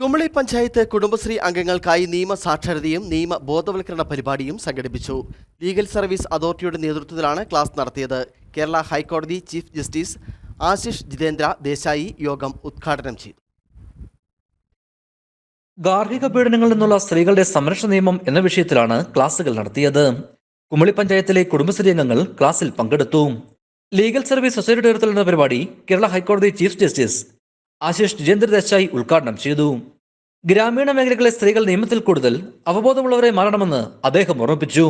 കുമളി പഞ്ചായത്ത് കുടുംബശ്രീ അംഗങ്ങൾക്കായി നിയമ സാക്ഷരതയും നിയമ ബോധവൽക്കരണ പരിപാടിയും സംഘടിപ്പിച്ചു. ലീഗൽ സർവീസ് അതോറിറ്റിയുടെ നേതൃത്വത്തിലാണ് ക്ലാസ് നടത്തിയത്. കേരള ഹൈക്കോടതി ചീഫ് ജസ്റ്റിസ് ആശിഷ് ജിതേന്ദ്ര ദേശായി യോഗം ഉദ്ഘാടനം ചെയ്തു. ഗാർഹിക പീഡനങ്ങളിൽ നിന്നുള്ള സ്ത്രീകളുടെ സംരക്ഷണ നിയമം എന്ന വിഷയത്തിലാണ് ക്ലാസുകൾ നടത്തിയത്. കുമളി പഞ്ചായത്തിലെ കുടുംബശ്രീ അംഗങ്ങൾ ക്ലാസ്സിൽ പങ്കെടുത്തു. ലീഗൽ സർവീസ് സൊസൈറ്റിയുടെ നേതൃത്വത്തിൽ നടന്ന പരിപാടി കേരള ഹൈക്കോടതി ചീഫ് ജസ്റ്റിസ് ആശിഷ് ജിതേന്ദ്ര ദേശായി ഉദ്ഘാടനം ചെയ്തു. ഗ്രാമീണ മേഖലകളിലെ സ്ത്രീകൾ നിയമത്തിൽ കൂടുതൽ അവബോധമുള്ളവരെ മാറണമെന്ന് അദ്ദേഹം ഓർമ്മിപ്പിച്ചു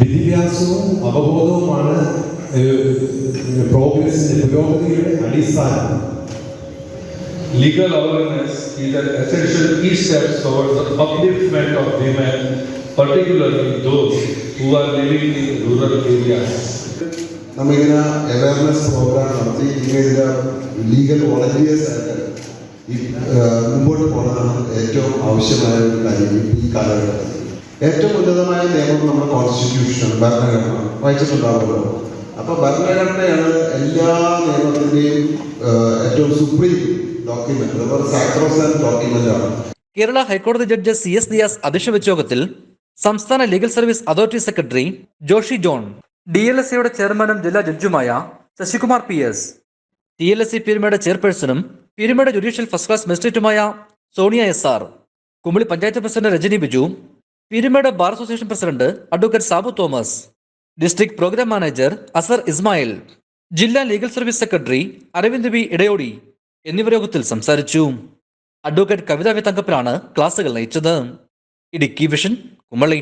വിദ്യാഭ്യാസവും അവബോധവുമാണ് പ്രോഗ്രസിന്റെ പുരോഗതിയുടെ അടിസ്ഥാനം. Legal awareness particularly those who are living in rural areas നമ്മളിങ്ങനെ അവയർനെസ് പ്രോഗ്രാം നടത്തി ഇങ്ങനെ ലീഗൽ വോളണ്ടിയേഴ്സ് ആയിട്ട് ഈ മുമ്പോട്ട് പോകുന്നതാണ് ഏറ്റവും ആവശ്യമായ ഒരു കാര്യം ഈ കാലഘട്ടത്തിൽ. ഏറ്റവും ഉന്നതമായ നിയമം നമ്മുടെ കോൺസ്റ്റിറ്റ്യൂഷനാണ് ഭരണഘടന. വായിച്ചിട്ടുണ്ടാവുമല്ലോ. അപ്പൊ ഭരണഘടനയാണ് എല്ലാ നിയമത്തിന്റെയും ഏറ്റവും സുപ്രീം ഡോക്യുമെന്റ് അതുപോലെ സാക്രോസാൻ ഡോക്യുമെന്റ് ആണ്. കേരള ഹൈക്കോടതി ജഡ്ജ് സി എസ് ദിയാസ് അധ്യക്ഷ വെച്ചയോഗത്തിൽ സംസ്ഥാന legal service authority secretary Joshi John D L S സിയുടെ ചെയർമാനും ജില്ലാ ജഡ്ജുമായ Sasikumar P S. D L S C പീരുമയുടെ ചെയർപേഴ്സണും പീരുമയുടെ judicial first class മജിസ്ട്രേറ്റുമായ Sonia S R Kumily panchayat president Rajani Biju പീരുമയുടെ bar association president advocate Sabu Thomas district program manager Azhar Ismail ജില്ലാ legal service secretary Aravind B Edayodi എന്നിവർ യോഗത്തിൽ സംസാരിച്ചു. Advocate Kavitha V ക്ലാസുകൾ നയിച്ചത്. Idukki vision Kumily.